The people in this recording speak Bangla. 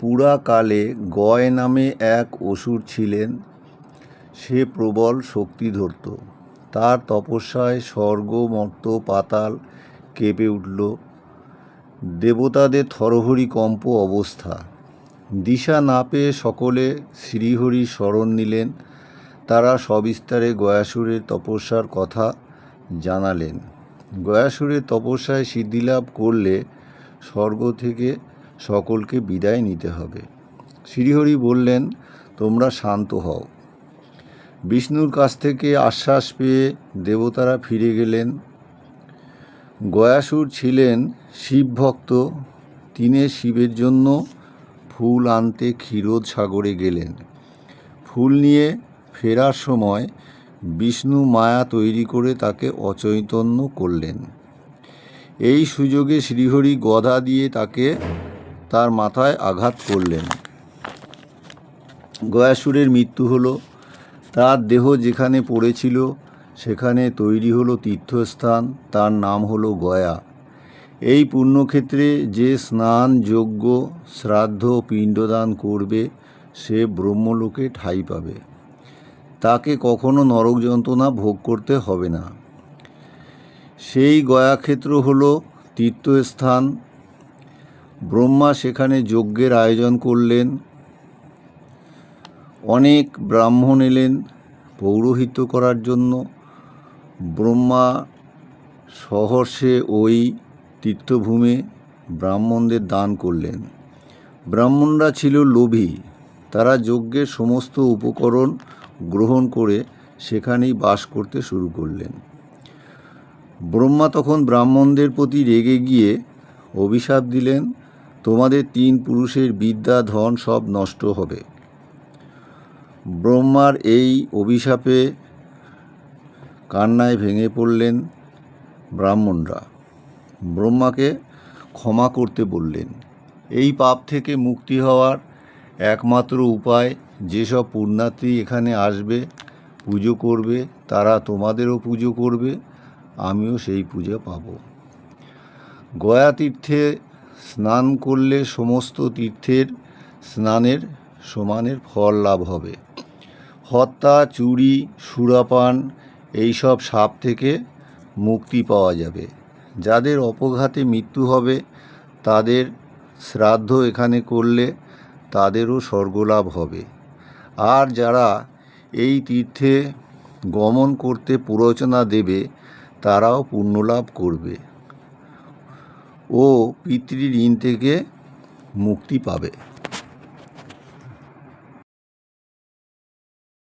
পুরাকালে গয় নামে এক অসুর ছিলেন। সে প্রবল শক্তি শক্তিধর তার তপস্যায় স্বর্গ মর্ত্য পাতাল কেঁপে উঠল। দেবতাদের থরহরিকম্প অবস্থা। দিশা না পেয়ে সকলে শ্রীহরি শরণ নিলেন। তারা সবিস্তারে গয়াসুরের তপস্যার কথা জানালেন। গয়াসুরের তপস্যায় সিদ্ধিলাভ করলে স্বর্গ থেকে সকলকে বিদায় নিতে হবে। শ্রীহরি বললেন, তোমরা শান্ত হও। বিষ্ণুর কাছ থেকে আশ্বাস পেয়ে দেবতারা ফিরে গেলেন। গয়াসুর ছিলেন শিবভক্ত। তিনি শিবের জন্য ফুল আনতে ক্ষীরোদ সাগরে গেলেন। ফুল নিয়ে ফেরার সময় বিষ্ণু মায়া তৈরি করে তাকে অচৈতন্য করলেন। এই সুযোগে শ্রীহরি গদা দিয়ে তাকে তার মাথায় আঘাত করলেন। গয়াসুরের মৃত্যু হলো, তার দেহ যেখানে পড়েছিল, সেখানে তৈরি হলো তীর্থস্থান, তার নাম হলো গয়া। এই পুণ্যক্ষেত্রে যে স্নান, যজ্ঞ, শ্রাদ্ধ পিণ্ডদান করবে, সে ব্রহ্মলোকে ঠাঁই পাবে। তাকে কখনো নরক যন্ত্রণা ভোগ করতে হবে না। সেই গয়াক্ষেত্র হলো তীর্থস্থান ব্রহ্মা সেখানে যজ্ঞের আয়োজন করলেন। অনেক ব্রাহ্মণ এলেন পৌরোহিত্য করার জন্য। ব্রহ্মা সহর্ষে ওই তীর্থভূমে ব্রাহ্মণদের দান করলেন। ব্রাহ্মণরা ছিল লোভী। তারা যজ্ঞের সমস্ত উপকরণ গ্রহণ করে সেখানেই বাস করতে শুরু করলেন। ব্রহ্মা তখন ব্রাহ্মণদের প্রতি রেগে গিয়ে অভিশাপ দিলেন। তোমাদের তিন পুরুষের বিদ্যা, ধন সব নষ্ট হবে। ব্রহ্মার এই অভিশাপে কান্নায় ভেঙে পড়লেন ব্রাহ্মণরা। ব্রহ্মাকে ক্ষমা করতে বললেন। এই পাপ থেকে মুক্তি হওয়ার একমাত্র উপায় যেসব পুণ্যার্থী এখানে আসবে, পুজো করবে, তারা তোমাদেরও পুজো করবে, আমিও সেই পূজা পাব। গয়া তীর্থে স্নান করলে সমস্ত তীর্থের স্নানের সমানের ফল লাভ হবে। হত্যা, চুরি, সুরাপান এইসব সাপ থেকে মুক্তি পাওয়া যাবে। যাদের অপঘাতে মৃত্যু হবে, তাদের শ্রাদ্ধ এখানে করলে তাদেরও স্বর্গলাভ হবে। আর যারা এই তীর্থে গমন করতে প্ররোচনা দেবে, তারাও পুণ্যলাভ করবে। ও পিতৃঋণ থেকে মুক্তি পাবে।